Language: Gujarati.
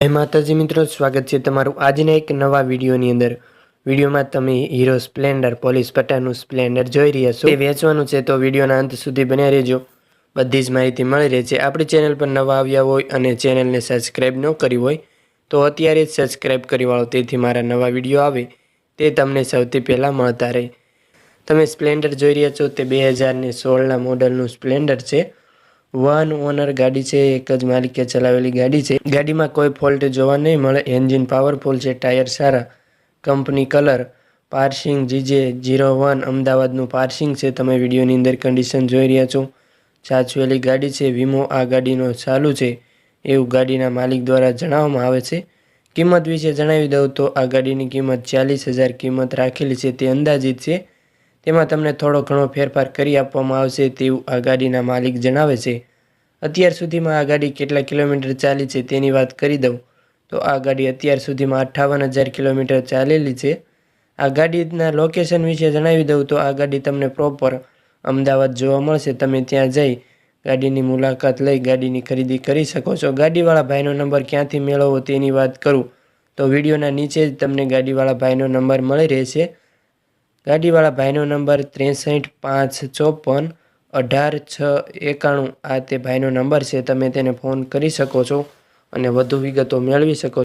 જય માતાજી મિત્રો, સ્વાગત છે તમારું આજના એક નવા વિડીયોની અંદર. વિડીયોમાં તમે હીરો સ્પ્લેન્ડર, પોલીસ પટ્ટાનું સ્પ્લેન્ડર જોઈ રહ્યા છો. એ વેચવાનું છે તો વિડીયોના અંત સુધી બન્યા રહેજો. બધી જ માહિતી મળી રહે છે. આપણી ચેનલ પર નવા આવ્યા હોય અને ચેનલને સબસ્ક્રાઈબ ન કરી હોય, તો અત્યારે જ સબસ્ક્રાઈબ કરી વાળો. તેથી મારા નવા વીડિયો આવે, તે તમને સૌથી પહેલાં મળતા રહે. તમે સ્પ્લેન્ડર જોઈ રહ્યા છો, તે બે હજારને સોળના મોડલનું સ્પ્લેન્ડર છે. વન ઓનર ગાડી છે, એક જ માલિકે ચલાવેલી ગાડી છે. ગાડીમાં કોઈ ફોલ્ટ જોવા નહીં મળે. એન્જિન પાવરફુલ છે, ટાયર સારા. Company colour. Passing GJ zero one, અમદાવાદનું પાર્સિંગ છે. તમે વિડીયોની અંદર કન્ડિશન જોઈ રહ્યા છો. સાચવેલી ગાડી છે, વીમો આ ગાડીનો ચાલુ છે. એવું ગાડીના માલિક દ્વારા જણાવવામાં આવે છે. કિંમત વિશે જણાવી દઉં તો આ ગાડીની કિંમત ચાલીસ હજાર કિંમત રાખેલી છે. તે અંદાજિત છે તેમાં તમને થોડો ઘણો ફેરફાર કરી આપવામાં આવશે તેવું આ ગાડીના માલિક જણાવે છે. અત્યાર સુધીમાં આ ગાડી કેટલા કિલોમીટર ચાલી છે તેની વાત કરી દઉં. તો આ ગાડી અત્યાર સુધીમાં અઠ્ઠાવન હજાર કિલોમીટર ચાલેલી છે. આ ગાડીના લોકેશન વિશે જણાવી દઉં તો આ ગાડી તમને પ્રોપર અમદાવાદ જોવા મળશે. તમે ત્યાં જઈ ગાડીની મુલાકાત લઈ ગાડીની ખરીદી કરી શકો છો. ગાડીવાળા ભાઈનો નંબર ક્યાંથી મેળવવો તેની વાત કરું. તો વિડીયોના નીચે જ તમને ગાડીવાળા ભાઈનો નંબર મળી રહેશે. ગાડીવાળા ભાઈનો નંબર ત્રેસઠ પાંચ ચોપન અઢાર છ એકાણું આ તે ભાઈનો નંબર છે. તમે તેને ફોન કરી શકો છો અને વધુ વિગતો મેળવી શકો